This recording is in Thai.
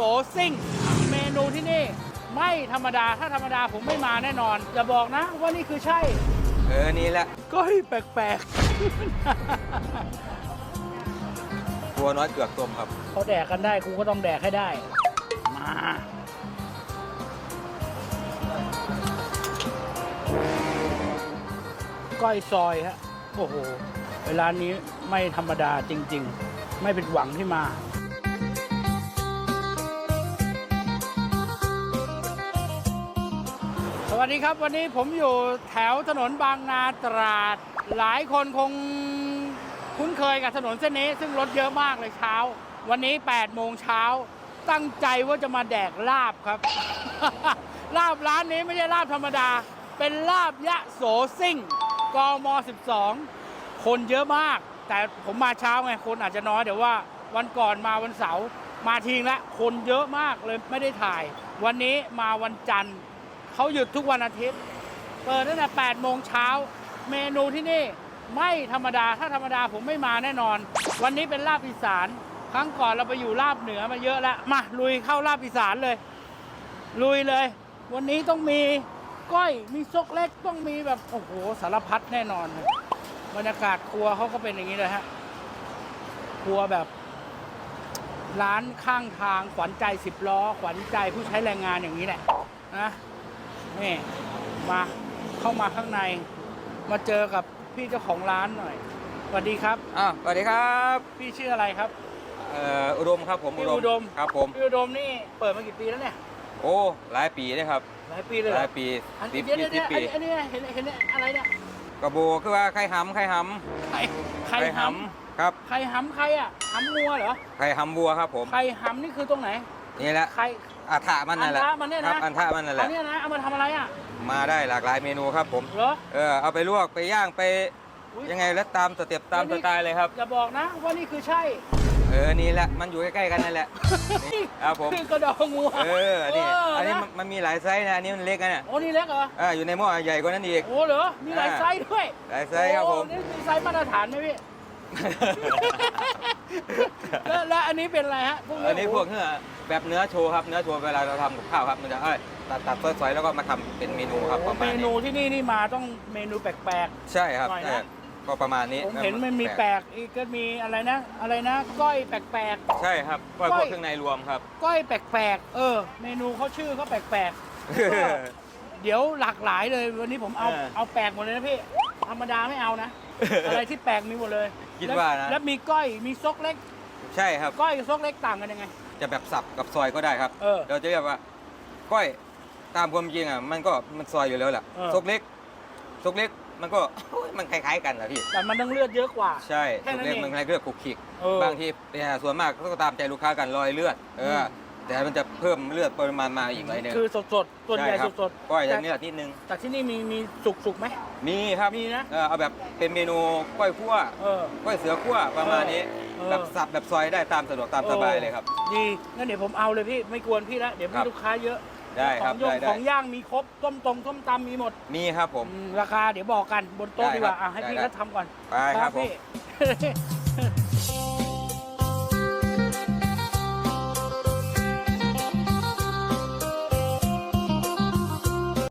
โสซิ่ง เมนูที่นี่ ไม่ธรรมดาถ้าธรรมดาผมไม่มาแน่นอนอย่าบอกนะว่านี่คือใช่ เออ นี่แหละก้อยแปลกตัวน้อยเกือกต้มครับๆเขาแดกกันได้กูก็ต้องแดกให้ได้ มา ก้อยซอยฮะ โอ้โหเวลานี้ไม่ธรรมดาจริง ๆ ไม่เป็นหวังที่มา วัสดีครับวันนี้ผมอยู่แถวถนนบางนาตราด หลายคนคงคุ้นเคยกับถนนเส้นนี้ ซึ่งรถเยอะมากเลยเช้า วันนี้8โมงเช้า ตั้งใจว่าจะมาแดกลาบครับ ลาบร้านนี้ไม่ใช่ลาบธรรมดา เป็นลาบยะโสซิ่งกม 12 คนเยอะมาก แต่ผมมาเช้าไงคนอาจจะน้อยเดี๋ยวว่าวันก่อนมาวันเสาร์มาทีงละคนเยอะมากเลยไม่ได้ถ่าย วันนี้มาวันจันทร์ เขาหยุดทุกวันอาทิตย์ เปิดตั้งแต่8โมงเช้า เมนูที่นี่ไม่ธรรมดา ถ้าธรรมดาผมไม่มาแน่นอน วันนี้เป็นลาบอีสาน ครั้งก่อนเราไปอยู่ลาบเหนือมาเยอะแล้ว มาลุยเข้าลาบอีสานเลย ลุยเลย วันนี้ต้องมีก้อย มีซกเล็ก ต้องมีแบบ โอ้โห สารพัดแน่นอน บรรยากาศครัวเขาก็เป็นอย่างนี้เลยฮะ ครัวแบบ ร้านข้างทางขวัญใจสิบล้อ ขวัญใจผู้ใช้แรงงานอย่างนี้แหละนะ นี่มาเข้ามาข้างใน มาเจอกับพี่เจ้าของร้านหน่อยสวัสดีครับอ้าวสวัสดีครับพี่ชื่ออะไรครับเอ่ออุดมครับผมพี่อุดมครับผมพี่อุดมนี่เปิดมากี่ปีแล้วเนี่ยโอ้หลายปีเลยครับ หลายปีเลยเหรหอลายปีอันสินี้บเดี๋ยวยี่เดี๋ยวสิบอันปีนี้อันนี้เห็นเห็นอะไรเนี่ยกระโบคือว่าไข่หำไข่หไข่ำไข่หครับำไข่หำใครอะหำงัวเหรอไข่หำบัวครับผมไข่หำนี่คือตรงไหน นี่แหละไข่ อัฐะมันนั่นแหละอันทะมันเนี่ยนะ ครับอันทะมันนั่นแหอัละนเนี้ยนะเอามาทำอะไรอะมาได้หลากหลายเมนูครับผม เหรอเออเอาไปลวกไปย่างไปอุ๊ยังไงแล้วตามสเต็ปตามสไตล์เลยครับ อย่าบอกนะว่านี่คือใช่ เออนี่แหละมันอยู่ใกล้ๆกันนั่นแหละ นี่ครับผม คือกระดองงัวเอออันนี้เอันนี้มันมันมีหลายไซส์นะอันนี้มันเล็กนะเนี่ยโอ้นี่เล็กเหรออ่าอยู่ในหม้อใหญ่กว่านั้นอีก โอ้เหรอมีหลายอ่า ไซส์ด้วยหลายไซส์ครับผม โอ้นี่มีไซส์มาตรฐานไหมพี่ แล้วแล้วอันนี้เป็นอะไรฮะพวกนี้อันนี้พวกเนื้อแบบเนื้อโชว์ครับเนื้อโชว์เวลาเราทำกับข้าวครับมันจะเอ้ยตัดตัดซอยๆแล้วก็มาทำเป็นเมนูครับประเมมาณนูนี้ที่นี่นี่มาต้องเมนูแปลก ใช่ครับหน่อยนะ ใช่ก็ประมาณนี้ๆผมเห็นมันมีแปลกอีกก็มีอะไรนะ อะไรนะ ก้อยแปลก ใช่ครับก็ก้พอวย กเครื่องในรวมครับ ๆ ก้อยแปลกๆ เออ เมนูเขาชื่อเขาแปลกๆก็ เดี๋ยวหลากหลายเลยวันนี้ผมเอาเออ เอาแปลกหมดเลยนะพี่ ธรรมดาไม่เอานะ อะไรที่แปลกมีหมดเลย คิดว่านะ แล้วมีก้อยมีซกเล็ก ใช่ครับ ก้อยกับซกเล็กต่างกันยังไง จะแบบสับกับซอยก็ได้ครับ เออเราจะเรียกว่า ก้อยตามความจริงอะมันก็มันซอยอยู่แล้วแหละเออ ซกเล็กซกเล็กมันก็ มันคล้ายๆกันแหละพี่ แต่มันต้องเลือดเยอะกว่า ใช่แค่ซนั้กนเล็กเองมันคล้ายเลือดขลุกขลิกเออบางทีเนี่ยส่วนมากก็ตามใจลูกค้ากันรอยเลือด เอออม แต่มันจะเพิ่มเลือดปริมาณมาอีกหน่อยหนึงคือสดๆส่วนใหญ่ช่ครับสดก้อยแต่จะเนื้อนิดนึงๆแต่ที่นี่มีมีสุกๆไหม มีครับมีนะ เออเอาแบบเป็นเมนูก้อยคั่วเออก้อยเสือคั่วประมาณนี้ เออ แบบสับแบบซอยได้ตามสะดวกตามสบายเลยครับ ดีงั้นเดี๋ยวผมเอาเลยพี่ไม่กวนพี่แล้วเดี๋ยวครัมีบลูกค้าเยอะได้ครับของยงได้ได้ของย่างมีครบต้มตรงต้มตำมีหมดมีครับผม อืมราคาเดี๋ยวบอกกันบนโต๊ะได้ดีกว่าครับอะให้พี่ได้เขาทำก่อนไปครับผม พี่